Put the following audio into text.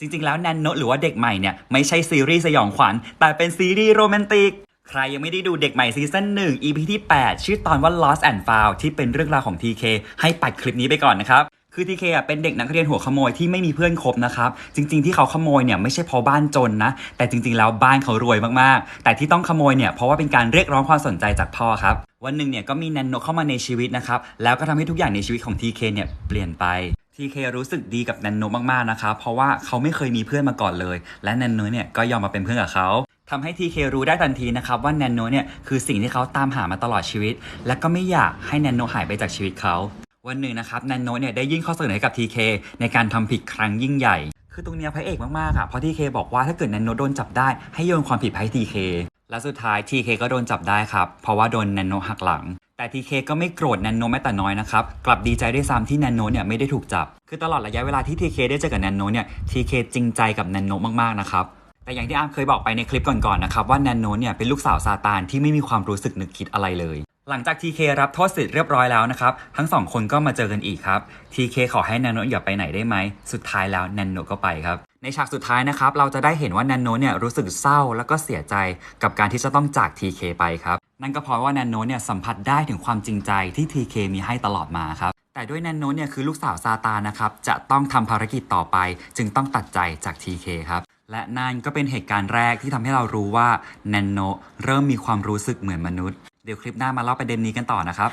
จริงๆ แล้วแนนโนหรือว่าเด็กใหม่เนี่ยไม่ใช่ซีรีส์สยองขวัญ แต่เป็นซีรีส์โรแมนติก ใครยังไม่ได้ดูเด็กใหม่ซีซั่น1 EP ที่ 8 ชื่อตอนว่า Lost and Found ที่เป็นเรื่องราวของ TK ให้ปัดคลิปนี้ไปก่อนนะครับคือ TK อะเป็นเด็กนักเรียนหัวขโมยที่ไม่มีเพื่อนคบนะครับ จริง ๆ ที่เขาขโมยเนี่ยไม่ใช่เพราะบ้านจนนะ แต่จริง ๆ แล้วบ้านเขารวยมากๆ แต่ที่ต้องขโมยเนี่ยเพราะว่าเป็นการเรียกร้องความสนใจจากพ่อครับ วันหนึ่งเนี่ยก็มีแนนโนเข้ามาในชีวิตนะครับ แล้วก็ทำให้ทุกอย่างในชีวิตของ TK เนี่ยเปลี่ยนไป TK รู้สึกดีกับแนนโนมากๆนะครับเพราะว่าเขาไม่เคยมีเพื่อนมาก่อนเลย และแนนโนเนี่ยก็ยอมมาเป็นเพื่อนกับเขาทำให้ TK รู้ได้ทันทีนะครับว่าแนนโนเนี่ยคือสิ่งที่เขาตามหามาตลอดชีวิต และก็ไม่อยากให้แนนโนหายไปจากชีวิตเขา วันหนึ่งนะครับแนนโนเนี่ยได้ยื่นข้อเสนอให้กับ TK ในการทำผิดครั้งยิ่งใหญ่ คือตรงเนี้ยพระเอกมากๆอะเพราะ TK บอกว่าถ้าเกิดแนนโนโดนจับได้ให้โยนความผิดไปให้ TK และสุดท้าย TK ก็โดนจับได้ครับเพราะว่าโดนแนนโนหักหลัง แต่ TK ก็ไม่โกรธแนนโนแม้แต่น้อยนะครับ กลับดีใจด้วยซ้ำที่แนนโนเนี่ยไม่ได้ถูกจับ คือตลอดระยะเวลาที่ทีเคได้เจอกับแนนโนเนี่ยทีเคจริงใจกับแนนโนมากๆนะครับแต่อย่างที่อาร์มเคยบอกไปในคลิปก่อนๆนะครับว่าแนนโนเนี่ยเป็นลูกสาวซาตานที่ไม่มีความรู้สึกนึกคิดอะไรเลย หลังจาก TK รับโทษเสร็จเรียบร้อยแล้วนะครับ ทั้งสองคนก็มาเจอกันอีกครับ TK ขอให้แนนโนอย่าไปไหนได้ไหม สุดท้ายแล้วแนนโนก็ไปครับ ในฉากสุดท้ายนะครับ เราจะได้เห็นว่าแนนโนเนี่ยรู้สึกเศร้าแล้วก็เสียใจกับการที่จะต้องจาก TK ไปครับ นั่นก็เพราะว่าแนนโนเนี่ยสัมผัสได้ถึงความจริงใจที่ TK มีให้ตลอดมาครับ แต่ด้วยแนนโนเนี่ยคือลูกสาวซาตานนะครับ จะต้องทำภารกิจต่อไป จึงต้องตัดใจจาก TK ครับและนั่นก็เป็นเหตุการณ์แรกที่ทำให้เรารู้ว่าแนนโนเริ่มมีความรู้สึกเหมือนมนุษย์ เดี๋ยวคลิปหน้ามาเล่าประเด็นนี้กันต่อนะครับ